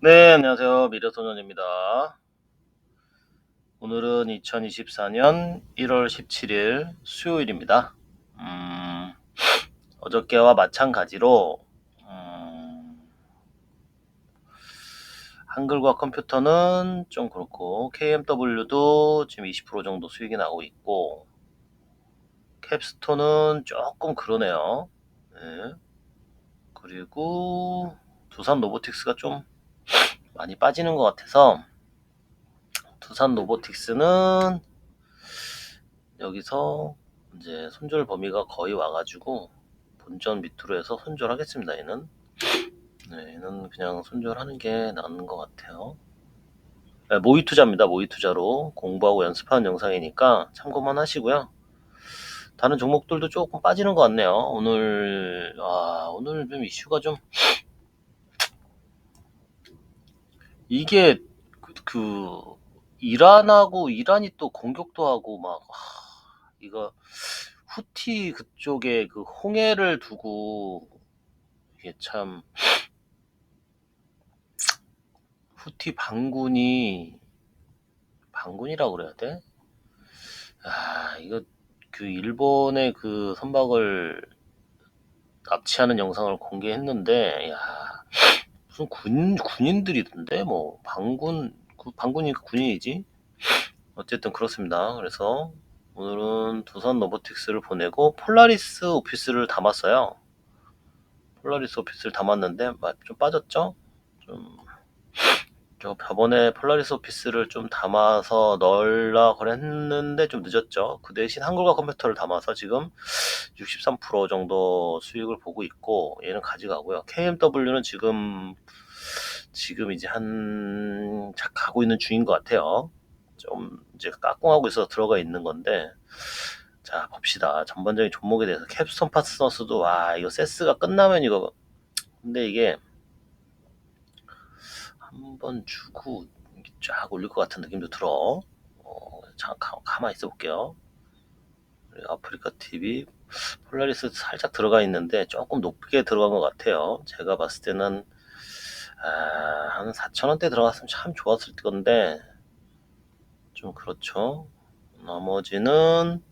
네, 안녕하세요. 미래소년입니다. 오늘은 2024년 1월 17일 수요일입니다. 음, 어저께와 마찬가지로 음, 한글과 컴퓨터는 좀 그렇고 KMW도 지금 20% 정도 수익이 나고 있고 캡스톤은 조금 그러네요. 네. 그리고 두산 로보틱스가 좀 많이 빠지는 것 같아서 두산 로보틱스는 여기서 이제 손절 범위가 거의 와가지고 본전 밑으로 해서 손절하겠습니다. 얘는 네, 얘는 그냥 손절하는 게 나은 것 같아요. 네, 모의 투자입니다. 모의 투자로 공부하고 연습하는 영상이니까 참고만 하시고요. 다른 종목들도 조금 빠지는 것 같네요. 오늘 아 오늘 좀 이슈가 좀 이게 그, 그 이란하고 이란이 또 공격도 하고 막 하, 이거 후티 그쪽에 그 홍해를 두고 이게 참 후티 반군이 반군이라고 그래야 돼? 아 이거 그 일본의 그 선박을 납치하는 영상을 공개했는데 야 무슨 군 군인들이던데 뭐 반군 반군이니까 군인이지 어쨌든 그렇습니다. 그래서 오늘은 두산 로보틱스를 보내고 폴라리스 오피스를 담았어요. 폴라리스 오피스를 담았는데 좀 빠졌죠? 좀 저 저번에 폴라리스 오피스를 좀 담아서 넣으려 그랬는데 좀 늦었죠. 그 대신 한글과 컴퓨터를 담아서 지금 63% 정도 수익을 보고 있고 얘는 가져가고요. KMW는 지금 지금 이제 한 가고 있는 중인 것 같아요. 좀 이제 까꿍하고 있어서 들어가 있는 건데 자 봅시다. 전반적인 종목에 대해서 캡스톤 파트너스도 와 이거 세스가 끝나면 이거 근데 이게 한번 주고 쫙 올릴 것 같은 느낌도 들어. 어, 잠깐 가, 가만히 있어 볼게요. 아프리카 TV 폴라리스 살짝 들어가 있는데 조금 높게 들어간 것 같아요. 제가 봤을 때는 아, 한 4천원대 들어갔으면 참 좋았을 건데 좀 그렇죠. 나머지는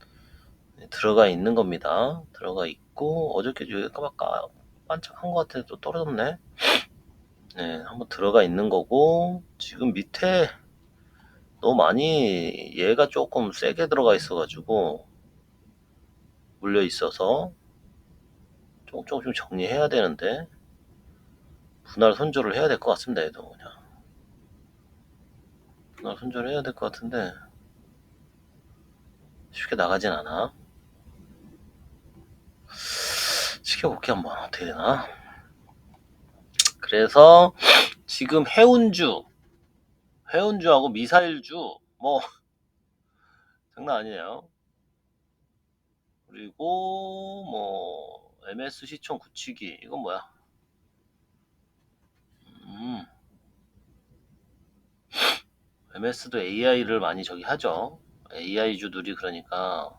들어가 있는 겁니다. 들어가 있고 어저께 여기 까맣까 반짝한 것 같아서 또 떨어졌네. 네, 한번 들어가 있는 거고 지금 밑에 너무 많이 얘가 조금 세게 들어가 있어가지고 물려 있어서 조금 좀 정리해야 되는데 분할 손절을 해야 될 것 같습니다. 얘도 그냥 분할 손절을 해야 될 것 같은데 쉽게 나가진 않아. 지켜볼게 한번 어떻게 되나. 그래서 지금 해운주, 해운주하고 미사일주 뭐 장난 아니에요. 그리고 뭐 MS 시총 굳히기 이건 뭐야? 음. MS도 AI를 많이 저기 하죠. AI주들이 그러니까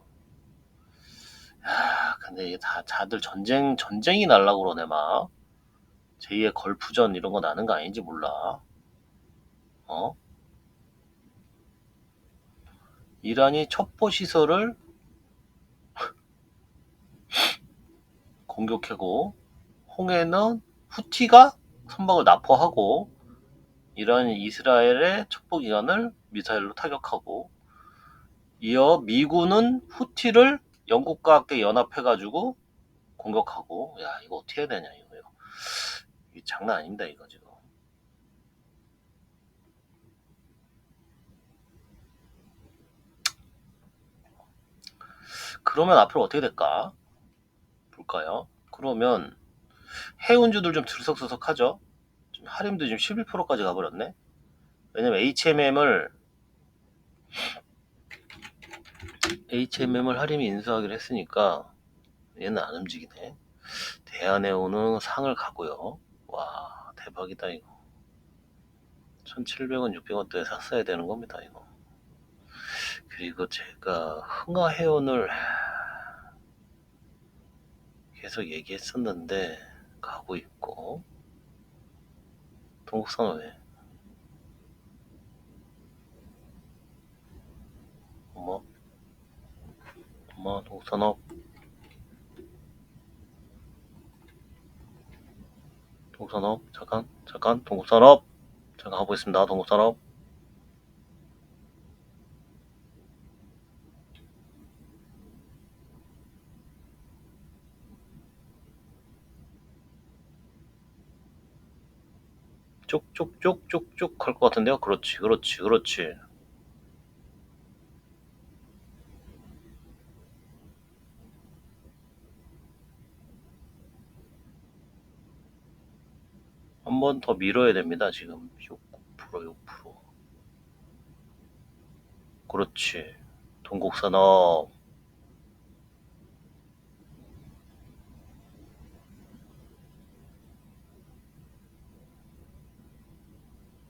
야, 근데 이게 다 다들 전쟁 전쟁이 날라고 그러네 막. 제2의 걸프전 이런 거 나는 거 아닌지 몰라. 어? 이란이 첩보 시설을 공격하고 홍해는 후티가 선박을 납포하고 이란이 이스라엘의 첩보 기관을 미사일로 타격하고 이어 미군은 후티를 영국과 함께 연합해가지고 공격하고 야 이거 어떻게 해야 되냐 이거 요. 이 장난 아닙니다 이거 지금. 그러면 앞으로 어떻게 될까? 볼까요? 그러면 해운주들 좀 들썩들썩하죠? 할인도 지금 11%까지 가버렸네? 왜냐면 HMM을 HMM을 할인이 인수하기로 했으니까 얘는 안 움직이네. 대한해운은 상을 가고요. 와 대박이다 이거. 1700원, 600원대에 샀어야 되는 겁니다 이거. 그리고 제가 흥하해운을 계속 얘기했었는데 가고 있고 동국산업 왜? 어머, 어머, 동국산업. 동국산업, 잠깐, 잠깐, 동국산업. 잠깐 가보겠습니다, 동국산업. 쭉쭉쭉쭉쭉 갈것 같은데요? 그렇지, 그렇지, 그렇지. 한 번 더 밀어야 됩니다, 지금. 6%, 6%. 그렇지. 동국산업.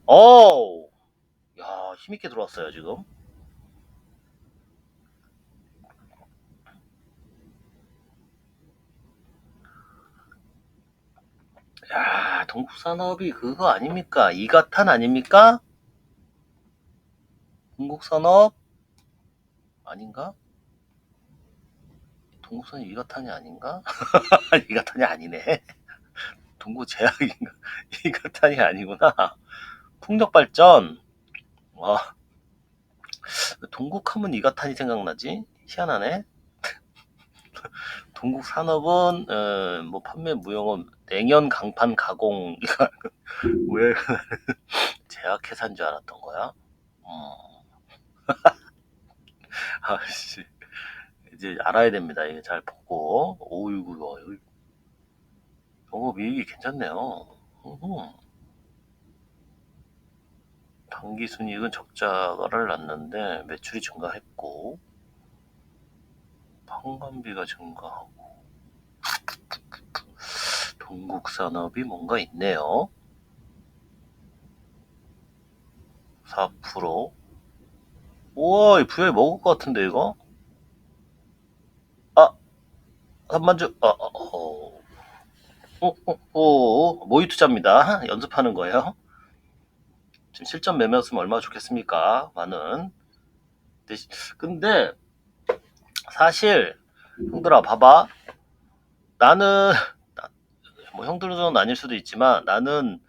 어우! 야, 힘있게 들어왔어요, 지금. 야, 동국산업이 그거 아닙니까? 이가탄 아닙니까? 동국산업? 아닌가? 동국산이 이가탄이 아닌가? 이가탄이 아니네. 동구제약인가? 이가탄이 아니구나. 풍력발전. 와. 동국하면 이가탄이 생각나지? 희한하네. 동국산업은 어, 뭐 판매 무용은 냉연 강판 가공 왜 제약회사인 줄 알았던 거야? 어. 아씨 이제 알아야 됩니다. 이게 잘 보고 오이구 여기 영업이익이 괜찮네요. 음흠. 당기순이익은 적자를 났는데 매출이 증가했고 판관비가 증가하고 동국산업이 뭔가 있네요. 4% 우와 이 부여이 먹을 것 같은데 이거? 아 3만주 아, 어, 어. 어, 어, 어, 모의 투자입니다. 연습하는 거예요. 지금 실전 매매였으면 얼마나 좋겠습니까? 많은. 근데, 사실 형들아 봐봐. 나는 나- 뭐 형들은 아닐 수도 있지만 나는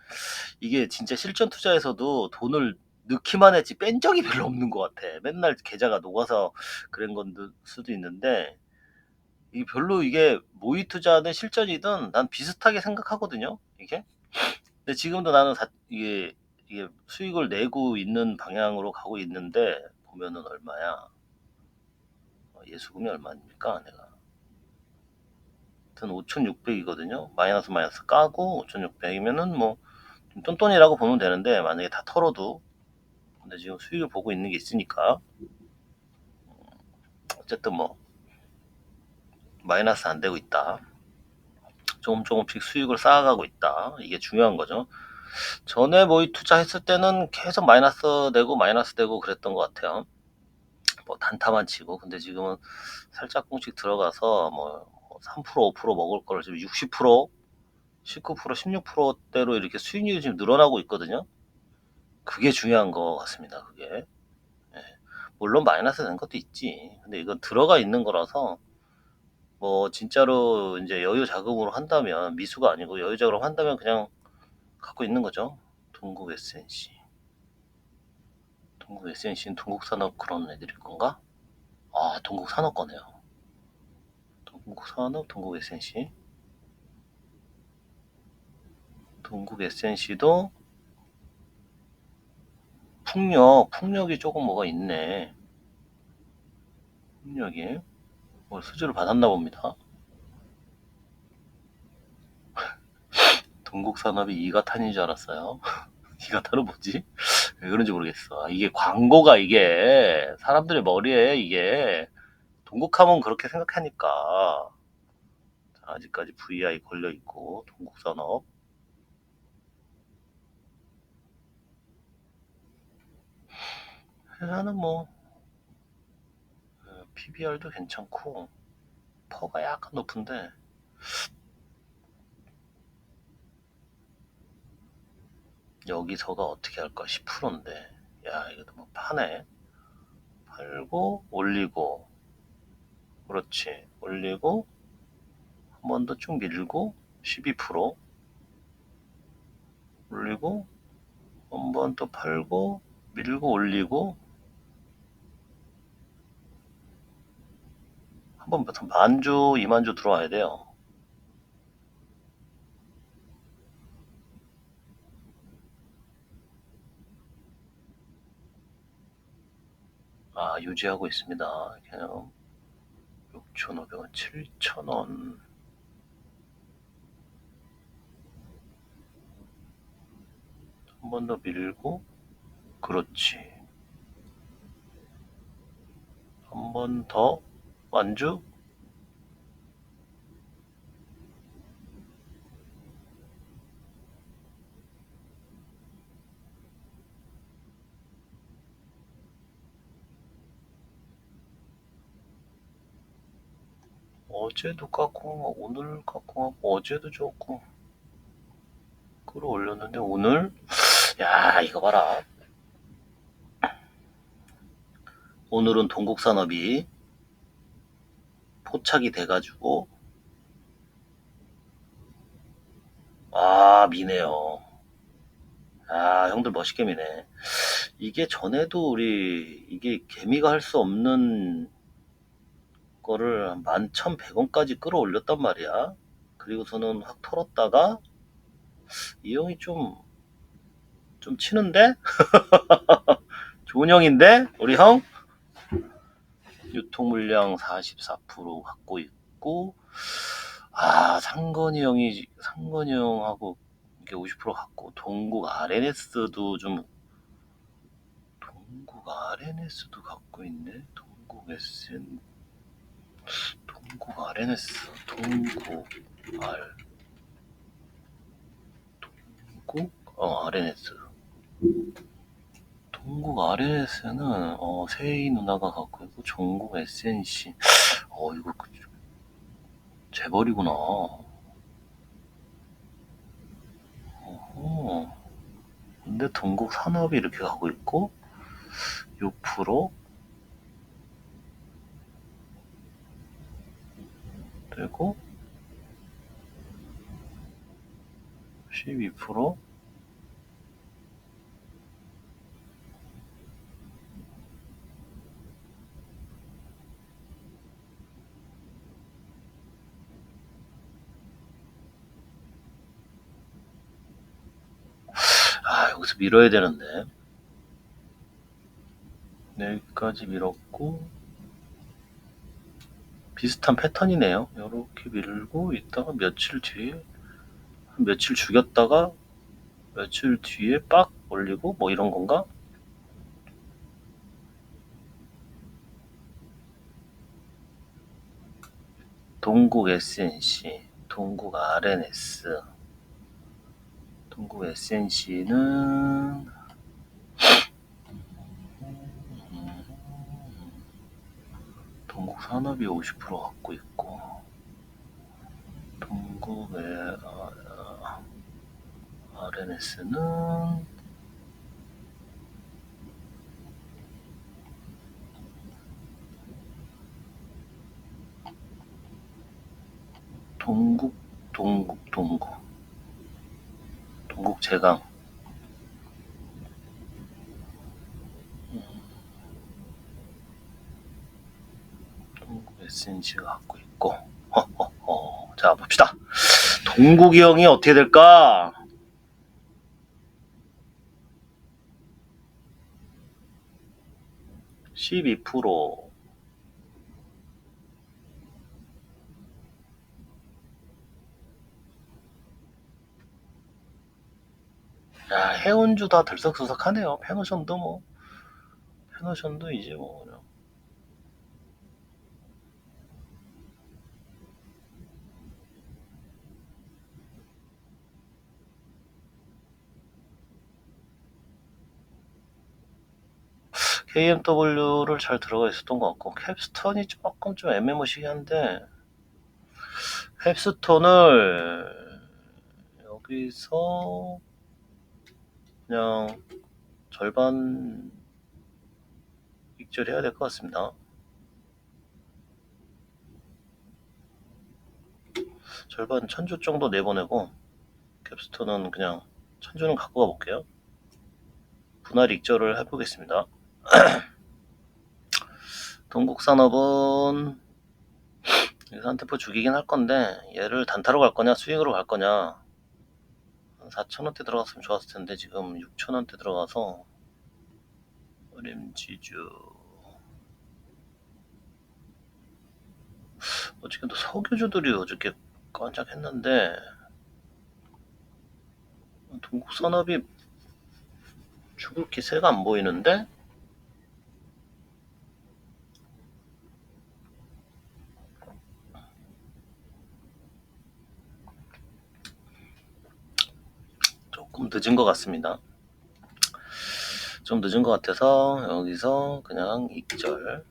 이게 진짜 실전 투자에서도 돈을 넣기만 했지 뺀 적이 별로 없는 것 같아. 맨날 계좌가 녹아서 그런 건 수도 있는데 이 별로 이게 모의 투자든 실전이든 난 비슷하게 생각하거든요. 이게. 근데 지금도 나는 다- 이게 이게 수익을 내고 있는 방향으로 가고 있는데 보면은 얼마야? 어, 예수금이 얼마입니까? 내가. 하여튼 5,600이거든요. 마이너스 마이너스 까고 5,600이면은 뭐좀 똔똔이라고 보면 되는데 만약에 다 털어도 근데 지금 수익을 보고 있는 게 있으니까 어쨌든 뭐 마이너스 안 되고 있다. 조금 조금씩 수익을 쌓아가고 있다. 이게 중요한 거죠. 전에 모의 투자했을 때는 계속 마이너스 되고 마이너스 되고 그랬던 것 같아요. 뭐 단타만 치고 근데 지금은 살짝쿵씩 들어가서 뭐 3% 5% 먹을 거를 지금 60% 19% 16%대로 이렇게 수익률이 지금 늘어나고 있거든요. 그게 중요한 것 같습니다. 그게 예. 물론 마이너스 된 것도 있지. 근데 이건 들어가 있는 거라서 뭐 진짜로 이제 여유 자금으로 한다면 미수가 아니고 여유 자금으로 한다면 그냥 갖고 있는 거죠. 동국 SNC. 동국 SNC는 동국 산업 그런 애들일 건가? 아, 동국 산업 거네요. 동국 산업, 동국 SNC. 동국 SNC도 풍력, 풍력이 조금 뭐가 있네. 풍력이 뭐 수주를 받았나 봅니다. 동국산업이 이가탄인 줄 알았어요. 이가탄은 뭐지? 왜 그런지 모르겠어. 아, 이게 광고가 이게 사람들의 머리에 이게 동국하면 그렇게 생각하니까 자, 아직까지 VI 걸려 있고 동국산업 회사는 뭐 어, PBR도 괜찮고 퍼가 약간 높은데 여기서가 어떻게 할까? 10%인데. 야, 이거 너무 파네. 팔고, 올리고. 그렇지. 올리고, 한 번 더 쭉 밀고, 12%. 올리고, 한 번 또 팔고, 밀고, 올리고, 한번 만주, 이만주 들어와야 돼요. 아, 유지하고 있습니다. 그냥 6,500원, 7,000원. 한 번 더 밀고, 그렇지. 한 번 더, 완주. 어제도 깎고 오늘 깎고 하고 어제도 좋고 끌어올렸는데 오늘? 야 이거 봐라. 오늘은 동국산업이 포착이 돼가지고 아 미네요. 아 형들 멋있게 미네. 이게 전에도 우리 이게 개미가 할 수 없는 거를 11,100원까지 끌어올렸단 말이야. 그리고서는 확 털었다가 이 형이 좀, 좀 치는데? 좋은 형인데? 우리 형? 유통 물량 44% 갖고 있고, 아, 상건이 형이, 상건이 형하고 이게 50% 갖고, 동국 RNS도 좀, 동국 RNS도 갖고 있네? 동국 SN, 동국 RNS, 동국 R, 동국 어 RNS, 동국 RNS는 어 세희 누나가 갖고 있고 전국 SNC, 어 이거 그- 재벌이구나. 어허. 근데 동국 산업이 이렇게 가고 있고 6% 되고 12% 아, 여기서 밀어야 되는데. 여기까지 밀었고, 비슷한 패턴이네요. 이렇게 밀고 있다가 며칠 뒤에, 한 며칠 죽였다가, 며칠 뒤에 빡 올리고, 뭐 이런 건가? 동국 SNC, 동국 RNS, 동국 SNC는 동국 산업이 50% 갖고 있고 동국의 아, RNS는 동국 동국 동국. 동국 제강 SNC가 갖고 있고. 자 봅시다. 동국이 형이 어떻게 될까? 십이 프로 야 해운주 다 들썩들썩하네요. 페노션도 뭐. 페노션도 이제 뭐 그냥 KMW를 잘 들어가 있었던 것 같고 캡스톤이 조금 좀 애매모시한데 캡스톤을 여기서 그냥 절반 익절해야 될 것 같습니다. 절반 천주 정도 내보내고 캡스톤은 그냥 천주는 갖고 가볼게요. 분할 익절을 해보겠습니다. 동국산업은 여기서 한 템포 죽이긴 할 건데 얘를 단타로 갈 거냐 스윙으로 갈 거냐. 한 4천원대 들어갔으면 좋았을 텐데 지금 6천원대 들어가서 림지주. 어저께 또 석유주들이 어저께 깜짝했는데 동국산업이 죽을 기세가 안 보이는데 늦은 것 같습니다. 좀 늦은 것 같아서 여기서 그냥 익절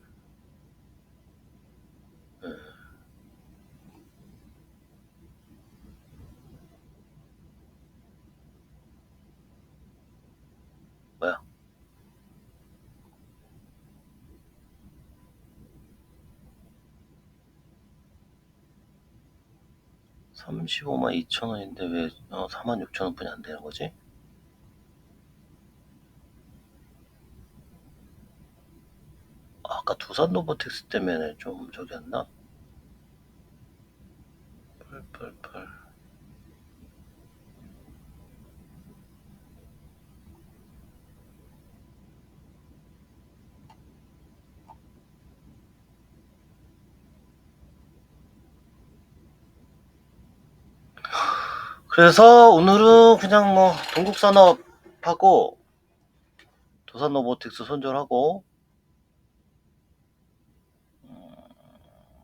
35만 2천원인데 왜 어, 4만 6천원뿐이 안되는 거지? 아까 두산 로보텍스 때문에 좀 저기였나? 펄펄펄 그래서 오늘은 그냥 뭐 동국산업하고 두산 로보틱스 손절하고 음,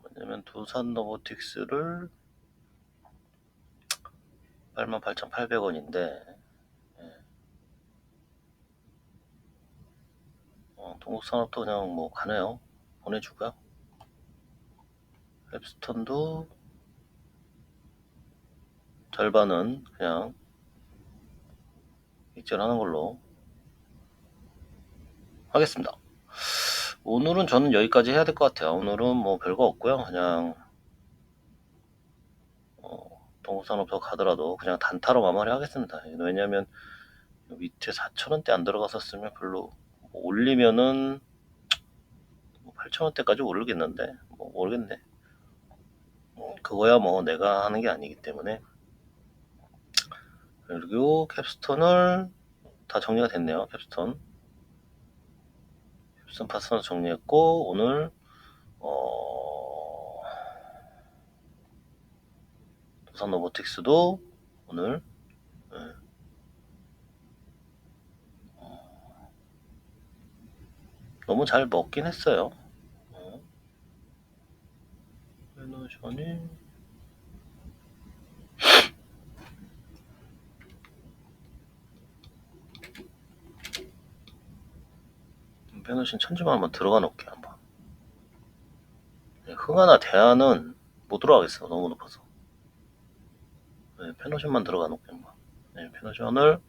왜냐면 두산 로보틱스를 88,800원인데 어, 동국산업도 그냥 뭐 가네요. 보내주고요. 랩스톤도 절반은 그냥 익절하는 걸로 하겠습니다. 오늘은 저는 여기까지 해야 될 것 같아요. 오늘은 뭐 별거 없고요. 그냥 어, 동국산업소 가더라도 그냥 단타로 마무리 하겠습니다. 왜냐하면 밑에 4천원대 안 들어갔었으면 별로 뭐 올리면은 8천원대까지 오르겠는데 뭐 모르겠네. 어, 그거야 뭐 내가 하는 게 아니기 때문에 그리고 캡스톤을 다 정리가 됐네요. 캡스톤. 캡스톤 파스너 정리했고 오늘 어... 도산 로보틱스도 오늘 네. 어, 너무 잘 먹긴 했어요. 어. 페노신 천지만 한번 들어가 놓을게 한번. 네, 흥하나 대안은 못 들어가겠어 너무 높아서. 네, 페노션만 들어가 놓을게 한번. 네, 페노션을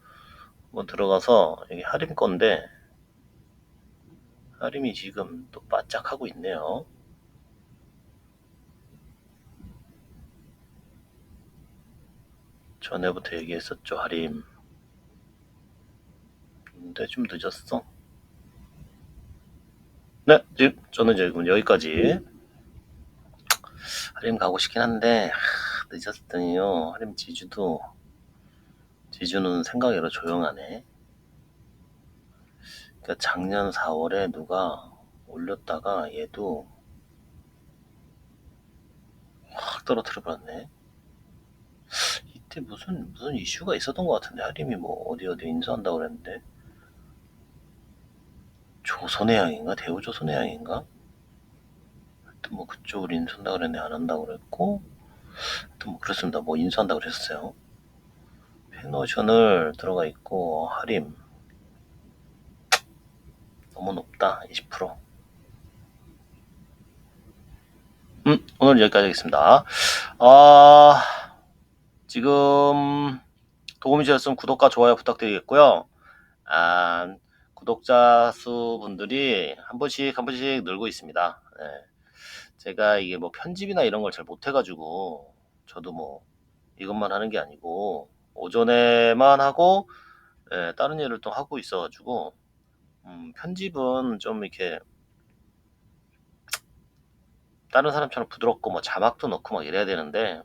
한번 들어가서 여기 하림 건데 하림이 지금 또 바짝 하고 있네요. 전에부터 얘기했었죠 하림. 근데 좀 늦었어 네, 저는 지금 여기까지 하림 가고 싶긴 한데 하, 늦었더니요 하림 지주도 지주는 생각외로 조용하네. 그러니까 작년 4월에 누가 올렸다가 얘도 확 떨어뜨려 버렸네. 이때 무슨 무슨 이슈가 있었던 것 같은데 하림이 뭐 어디 어디 인수한다고 그랬는데 조선해양인가? 대우조선해양인가? 하여튼 뭐 그쪽을 인수한다고 그랬는데 안 한다고 그랬고 하여튼 뭐 그렇습니다. 뭐 인수한다고 그랬어요. 페노션을 들어가 있고 하림. 너무 높다 20% 음, 오늘 여기까지 하겠습니다. 아 지금 도움이 되셨으면 구독과 좋아요 부탁드리겠고요. 아, 구독자 수 분들이 한 번씩 한 번씩 늘고 있습니다. 네. 제가 이게 뭐 편집이나 이런 걸 잘 못해가지고 저도 뭐 이것만 하는 게 아니고 오전에만 하고 예, 다른 일을 또 하고 있어가지고 음, 편집은 좀 이렇게 다른 사람처럼 부드럽고 뭐 자막도 넣고 막 이래야 되는데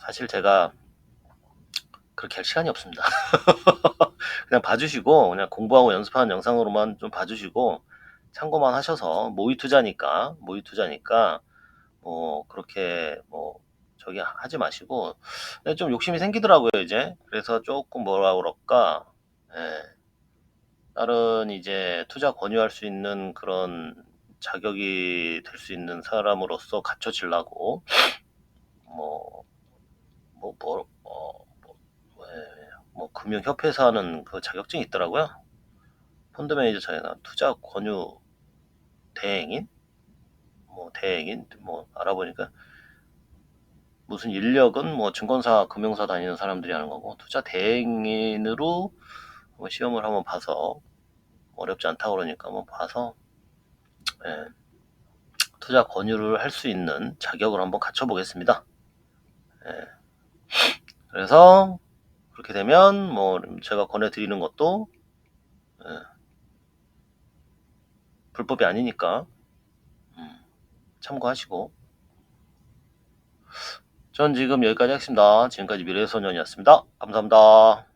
사실 제가 그렇게 할 시간이 없습니다. 그냥 봐주시고 그냥 공부하고 연습하는 영상으로만 좀 봐주시고 참고만 하셔서 모의 투자니까 모의 투자니까 뭐 그렇게 뭐 저기 하지 마시고 근데 좀 욕심이 생기더라고요 이제. 그래서 조금 뭐라 그럴까? 예, 다른 이제 투자 권유할 수 있는 그런 자격이 될 수 있는 사람으로서 갖춰지려고 뭐 뭐뭐 어, 뭐, 예, 뭐 금융협회에서 하는 그 자격증이 있더라고요. 펀드 매니저나 투자 권유 대행인? 뭐 대행인? 뭐 알아보니까 무슨 인력은 뭐 증권사 금융사 다니는 사람들이 하는 거고 투자 대행인으로 뭐 시험을 한번 봐서 어렵지 않다 그러니까 한번 봐서 예, 투자 권유를 할 수 있는 자격을 한번 갖춰 보겠습니다. 예, 그래서 그렇게 되면 뭐 제가 권해드리는 것도 예, 불법이 아니니까 음, 참고하시고 전 지금 여기까지 하겠습니다. 지금까지 미래소년이었습니다. 감사합니다.